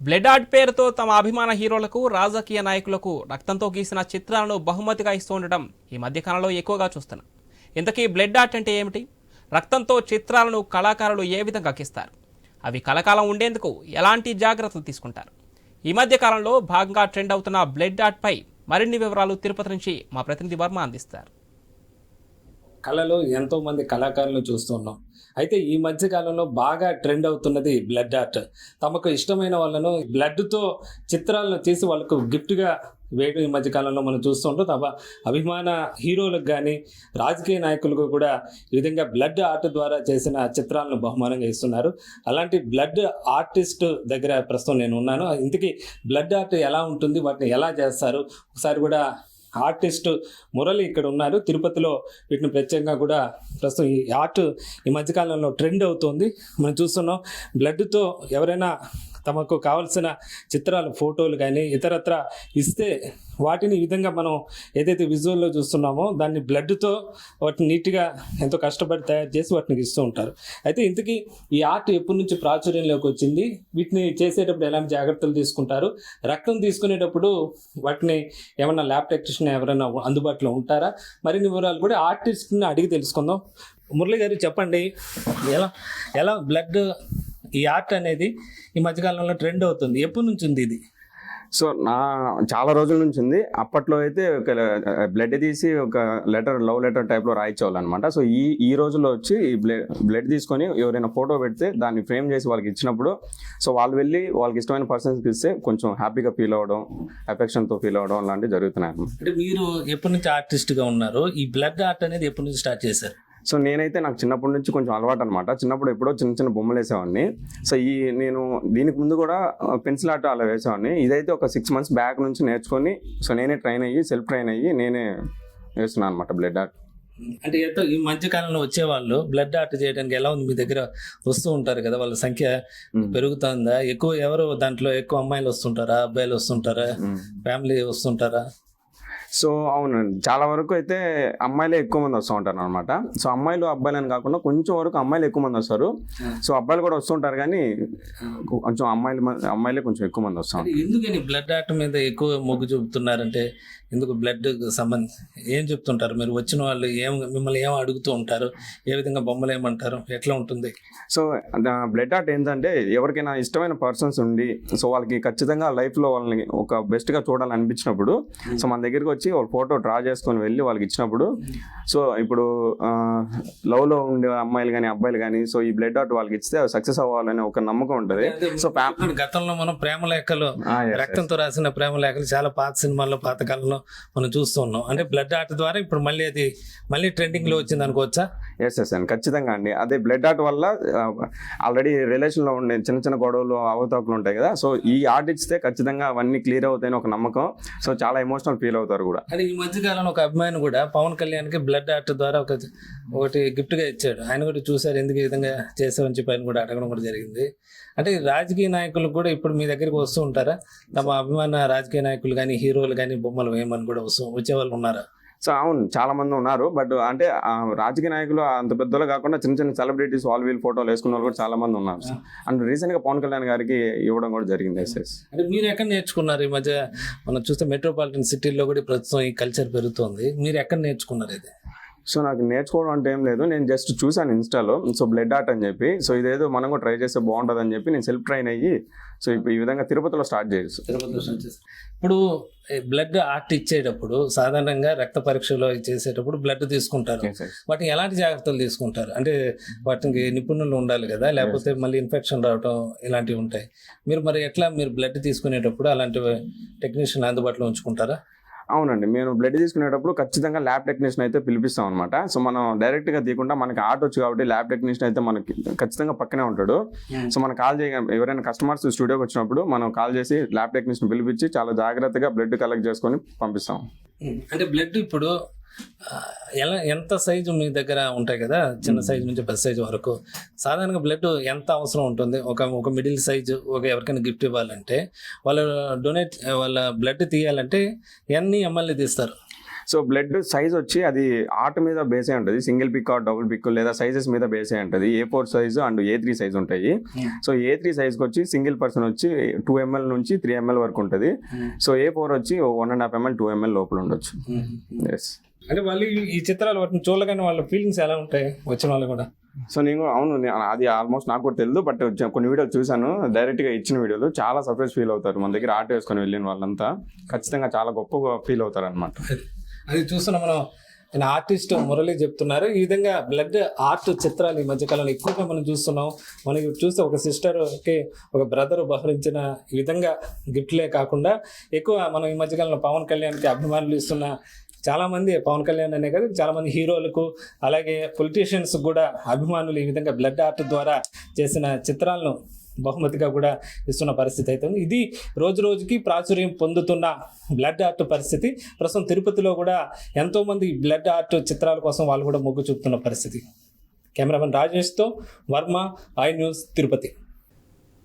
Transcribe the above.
Blood art పేరుతో తమ అభిమాన హీరోలకు రాజకీయ నాయకులకు రక్తంతో గీసిన చిత్రాలను బహుమతిగా ఇస్తూ ఉండడం ఈ మధ్యకాలంలో ఎక్కువగా చూస్తున్నాం. ఇంతకీ బ్లడ్ ఆర్ట్ అంటే ఏమిటి? రక్తంతో చిత్రాలను కళాకారులు ఏ విధంగా గీస్తారు? అవి కలకాలం ఉండేందుకు ఎలాంటి జాగ్రత్తలు తీసుకుంటారు? ఈ మధ్యకాలంలో భాగంగా ట్రెండ్ అవుతున్న బ్లడ్ ఆర్ట్పై మరిన్ని వివరాలు తిరుపతి నుంచి మా ప్రతినిధి వర్మ అందిస్తారు. కళలో ఎంతోమంది కళాకారులను చూస్తున్నాం అయితే ఈ మధ్య కాలంలో బాగా ట్రెండ్ అవుతున్నది బ్లడ్ ఆర్ట్. తమకు ఇష్టమైన వాళ్ళను బ్లడ్తో చిత్రాలను తీసి వాళ్ళకు గిఫ్ట్గా వేయడం ఈ మధ్యకాలంలో మనం చూస్తుంటాం తమ అభిమాన హీరోలకు కానీ రాజకీయ నాయకులకు కూడా ఈ విధంగా బ్లడ్ ఆర్ట్ ద్వారా చేసిన చిత్రాలను బహుమానంగా ఇస్తున్నారు. అలాంటి బ్లడ్ ఆర్టిస్ట్ దగ్గర ప్రస్తుతం నేను ఉన్నాను. ఇంతకీ బ్లడ్ ఆర్ట్ ఎలా ఉంటుంది? వాటిని ఎలా చేస్తారు? ఒకసారి కూడా ఆర్టిస్ట్ మురళి ఇక్కడ ఉన్నారు. తిరుపతిలో వీటిని ప్రత్యేకంగా కూడా ప్రస్తుతం ఈ ఆర్ట్ ఈ మధ్యకాలంలో ట్రెండ్ అవుతుంది. మనం చూస్తున్నాం బ్లడ్తో ఎవరైనా తమకు కావలసిన చిత్రాలు ఫోటోలు కానీ ఇతరత్ర ఇస్తే వాటిని ఈ విధంగా మనం ఏదైతే విజువల్లో చూస్తున్నామో దాన్ని బ్లడ్తో వాటిని నీట్గా ఎంతో కష్టపడి తయారు చేసి వాటిని ఇస్తూ ఉంటారు. అయితే ఇంతకీ ఈ ఆర్ట్ ఎప్పటి నుంచి ప్రాచుర్యంలోకి వచ్చింది? వీటిని చేసేటప్పుడు ఎలాంటి జాగ్రత్తలు తీసుకుంటారు? రక్తం తీసుకునేటప్పుడు వాటిని ఏమన్నా ల్యాబ్ టెక్నీషియన్ ఎవరైనా అందుబాటులో ఉంటారా? మరిన్ని వివరాలు కూడా ఆర్టిస్ట్ని అడిగి తెలుసుకుందాం. మురళి గారు చెప్పండి ఎలా ఎలా బ్లడ్ ఈ ఆర్ట్ అనేది ఈ మధ్యకాలంలో ట్రెండ్ అవుతుంది? ఎప్పటి నుంచి ఉంది ఇది? సో నా చాలా రోజుల నుంచి ఉంది. అప్పట్లో అయితే ఒక బ్లడ్ తీసి ఒక లెటర్ లవ్ లెటర్ టైప్లో రాయించేవాళ్ళు అనమాట సో ఈ ఈ రోజుల్లో వచ్చి ఈ బ్లడ్ బ్లడ్ తీసుకొని ఎవరైనా ఫోటో పెడితే దాన్ని ఫ్రేమ్ చేసి వాళ్ళకి ఇచ్చినప్పుడు సో వాళ్ళు వెళ్ళి వాళ్ళకి ఇష్టమైన పర్సన్స్కి ఇస్తే కొంచెం హ్యాపీగా ఫీల్ అవ్వడం అఫెక్షన్తో ఫీల్ అవ్వడం లాంటివి జరుగుతున్నాయి అంటే మీరు ఎప్పటి నుంచి ఆర్టిస్ట్గా ఉన్నారు? ఈ బ్లడ్ ఆర్ట్ అనేది ఎప్పటి నుంచి స్టార్ట్ చేశారు? సో నేనైతే నాకు చిన్నప్పటి నుంచి కొంచెం అలవాటు అనమాట చిన్నప్పుడు ఎప్పుడో చిన్న చిన్న బొమ్మలు వేసేవాడిని సో ఈ నేను దీనికి ముందు కూడా పెన్సిల్ ఆర్ట్ అలా వేసేవాడిని. ఇదైతే ఒక సిక్స్ మంత్స్ బ్యాక్ నుంచి నేర్చుకొని సో నేనే ట్రైన్ అయ్యి సెల్ఫ్ ట్రైన్ అయ్యి నేనే వేస్తున్నాను అనమాట బ్లడ్ ఆర్ట్ అంటే ఎంతో ఈ మధ్య కాలంలో వచ్చేవాళ్ళు బ్లడ్ ఆర్ట్ చేయడానికి ఎలా ఉంది? మీ దగ్గర వస్తూ ఉంటారు కదా వాళ్ళ సంఖ్య పెరుగుతుందా? ఎక్కువ ఎవరు దాంట్లో ఎక్కువ అమ్మాయిలు వస్తుంటారా? అబ్బాయిలు వస్తుంటారా? ఫ్యామిలీ వస్తుంటారా? సో అవునండి చాలా వరకు అయితే అమ్మాయిలే ఎక్కువ మంది వస్తూ ఉంటారు అనమాట సో అమ్మాయిలు అబ్బాయిలు అని కాకుండా కొంచెం వరకు అమ్మాయిలు ఎక్కువ మంది వస్తారు. సో అబ్బాయిలు కూడా వస్తుంటారు కానీ కొంచెం అమ్మాయిలు అమ్మాయిలే కొంచెం ఎక్కువ మంది వస్తాం ఎందుకని బ్లడ్ ఆర్ట్ మీద ఎక్కువ మొగ్గు చూపుతున్నారంటే ఎందుకు బ్లడ్ సంబంధ ఏం చెప్తుంటారు? మీరు వచ్చిన వాళ్ళు ఏం మిమ్మల్ని ఏం అడుగుతూ ఉంటారు? ఏ విధంగా బొమ్మలు ఏమంటారు? ఎట్లా ఉంటుంది? సో బ్లడ్ ఆర్ట్ ఏంటంటే ఎవరికైనా ఇష్టమైన పర్సన్స్ ఉండి సో వాళ్ళకి ఖచ్చితంగా లైఫ్లో వాళ్ళని ఒక బెస్ట్గా చూడాలని అనిపించినప్పుడు సో మన దగ్గరికి వచ్చి వాళ్ళ ఫోటో డ్రా చేసుకొని వెళ్ళి వాళ్ళకి ఇచ్చినప్పుడు సో ఇప్పుడు లవ్లో ఉండే అమ్మాయిలు కానీ అబ్బాయిలు కానీ సో ఈ బ్లడ్ ఆర్ట్ వాళ్ళకి ఇస్తే సక్సెస్ అవ్వాలని ఒక నమ్మకం ఉంటుంది. సో గతంలో మనం ప్రేమ లేఖలు రక్తంతో రాసిన ప్రేమ లేఖలు చాలా పాత సినిమాల్లో పాత కాలంలో మనం చూస్తూ ఉన్నాం. అంటే బ్లడ్ ఆర్ట్ ద్వారా ఇప్పుడు మళ్ళీ అది మళ్ళీ ట్రెండింగ్లో వచ్చింది అనుకోవచ్చా? ఎస్ ఎస్ అండి ఖచ్చితంగా అండి. అదే బ్లడ్ ఆర్ట్ వల్ల ఆల్రెడీ రిలేషన్లో ఉండే చిన్న చిన్న గొడవలు అవతాకులు ఉంటాయి కదా. సో ఈ ఆర్ట్ ఇస్తే ఖచ్చితంగా అవన్నీ క్లియర్ అవుతాయని ఒక నమ్మకం. సో చాలా ఎమోషనల్ ఫీల్ అవుతారు కూడా. అది ఈ మధ్య కాలంలో ఒక అభిమాని కూడా పవన్ కళ్యాణ్కి బ్లడ్ ఆర్ట్ ద్వారా ఒక ఒకటి గిఫ్ట్గా ఇచ్చాడు. ఆయన కూడా చూశారు ఎందుకు ఈ విధంగా చేసామని చెప్పి ఆయన కూడా అడగడం కూడా జరిగింది. అంటే రాజకీయ నాయకులు కూడా ఇప్పుడు మీ దగ్గరికి వస్తూ ఉంటారా? తమ అభిమాన రాజకీయ నాయకులు కానీ హీరోలు కానీ బొమ్మలు వేయమని కూడా వస్తూ వచ్చే వాళ్ళు ఉన్నారా? సో అవును చాలా మంది ఉన్నారు. బట్ అంటే రాజకీయ నాయకులు అంత పెద్దలు కాకుండా చిన్న చిన్న సెలబ్రిటీస్ వాళ్ళు వీళ్ళు ఫోటోలు వేసుకున్న వాళ్ళు కూడా చాలా మంది ఉన్నారు అండ్ రీసెంట్గా పవన్ కళ్యాణ్ గారికి ఇవ్వడం కూడా జరిగింది ఎస్ ఎస్ అంటే మీరు ఎక్కడ నేర్చుకున్నారు? ఈ మధ్య మనం చూస్తే మెట్రోపాలిటన్ సిటీల్లో కూడా ప్రస్తుతం ఈ కల్చర్ పెరుగుతోంది. మీరు ఎక్కడ నేర్చుకున్నారు ఇది? సో నాకు నేర్చుకోవడం అంటే ఏం లేదు. నేను జస్ట్ చూసాను ఇన్స్టాలో సో బ్లడ్ ఆర్ట్ అని చెప్పి. సో ఇదేదో మనం కూడా ట్రై చేస్తే బాగుంటుంది అని చెప్పి నేను సెల్ఫ్ ట్రైన్ అయ్యి సో ఇప్పుడు ఈ విధంగా తిరుపతిలో స్టార్ట్ చేయొచ్చు తిరుపతిలో. ఇప్పుడు బ్లడ్ ఆర్ట్ ఇచ్చేటప్పుడు సాధారణంగా రక్త పరీక్షలో చేసేటప్పుడు బ్లడ్ తీసుకుంటారు. వాటిని ఎలాంటి జాగ్రత్తలు తీసుకుంటారు? అంటే వాటికి నిపుణులు ఉండాలి కదా? లేకపోతే మళ్ళీ ఇన్ఫెక్షన్ రావటం ఇలాంటివి ఉంటాయి. మీరు మరి ఎట్లా మీరు బ్లడ్ తీసుకునేటప్పుడు అలాంటి టెక్నీషియన్ అందుబాటులో ఉంచుకుంటారా? అవునండి. మేము బ్లడ్ తీసుకునేటప్పుడు ఖచ్చితంగా ల్యాబ్ టెక్నీషియన్ అయితే పిలిపిస్తాం అనమాట సో మనం డైరెక్ట్గా తీయకుండా మనకి ఆర్ట్ వచ్చు కాబట్టి ల్యాబ్ టెక్నీషియన్ అయితే మనకి ఖచ్చితంగా పక్కనే ఉంటాడు. సో మనం కాల్ చేయ ఎవరైనా కస్టమర్స్ స్టూడియోకి వచ్చినప్పుడు మనం కాల్ చేసి ల్యాబ్ టెక్నీషియన్ పిలిపించి చాలా జాగ్రత్తగా బ్లడ్ కలెక్ట్ చేసుకొని పంపిస్తాం. అంటే బ్లడ్ ఇప్పుడు ఎలా ఎంత సైజు మీ దగ్గర ఉంటాయి కదా? చిన్న సైజు నుంచి పెద్ద సైజు వరకు. సాధారణంగా బ్లడ్ ఎంత అవసరం ఉంటుంది? ఒక ఒక మిడిల్ సైజు ఒక ఎవరికైనా గిఫ్ట్ ఇవ్వాలంటే వాళ్ళు డొనేట్ వాళ్ళ బ్లడ్ తీయాలంటే ఎన్ని ఎంఎల్ఏ తీస్తారు? సో బ్లడ్ సైజ్ వచ్చి అది ఆర్ట్ మీద బేస్ అయి ఉంటుంది. Single pick or double pick లేదా సైజెస్ మీద బేస్ అయి ఉంటుంది. A four size and A three size ఉంటాయి. సో ఏ త్రీ సైజ్కి వచ్చి సింగిల్ పర్సన్ వచ్చి టూ ఎంఎల్ నుంచి త్రీ ఎంఎల్ వరకు ఉంటుంది. సో ఏ ఫోర్ వచ్చి one and half ML two ML లోపల ఉండొచ్చు. ఎస్ అంటే వాళ్ళు ఈ- చిత్రాలు వాటిని చూడగానే వాళ్ళ ఫీలింగ్స్ ఎలా ఉంటాయి వచ్చిన వాళ్ళు కూడా? సో నేను అవును అది ఆల్మోస్ట్ నాకు కూడా తెలియదు బట్ కొన్ని వీడియోలు చూసాను డైరెక్ట్గా ఇచ్చిన వీడియోలు చాలా సర్ప్రైజ్ ఫీల్ అవుతారు. మన దగ్గర ఆర్ట్ వేసుకొని వెళ్ళిన వాళ్ళంతా ఖచ్చితంగా చాలా గొప్పగా ఫీల్ అవుతారు అనమాట అది చూస్తున్న మనం ఆయన ఆర్టిస్ట్ మురళి చెప్తున్నారు. ఈ విధంగా బ్లడ్ ఆర్ట్ చిత్రాలు ఈ మధ్యకాలంలో ఎక్కువగా మనం చూస్తున్నాం. మనకి చూస్తే ఒక సిస్టర్కి ఒక బ్రదర్ బహరించిన ఈ విధంగా గిఫ్ట్లే కాకుండా ఎక్కువ మనం ఈ మధ్యకాలంలో పవన్ కళ్యాణ్కి అభిమానులు ఇస్తున్న చాలామంది పవన్ కళ్యాణ్ అనే కాదు చాలామంది హీరోలకు అలాగే పొలిటీషియన్స్ కూడా అభిమానులు ఈ విధంగా బ్లడ్ ఆర్ట్ ద్వారా చేసిన చిత్రాలను బహుమతిగా కూడా ఇస్తున్న పరిస్థితి అయితే ఉంది. ఇది రోజు రోజుకి ప్రాచుర్యం పొందుతున్న బ్లడ్ ఆర్ట్ పరిస్థితి. ప్రస్తుతం తిరుపతిలో కూడా ఎంతోమంది బ్లడ్ ఆర్ట్ చిత్రాల కోసం వాళ్ళు కూడా మొగ్గు చూపుతున్న పరిస్థితి. కెమెరామెన్ రాజేష్తో వర్మ ఐ న్యూస్ తిరుపతి.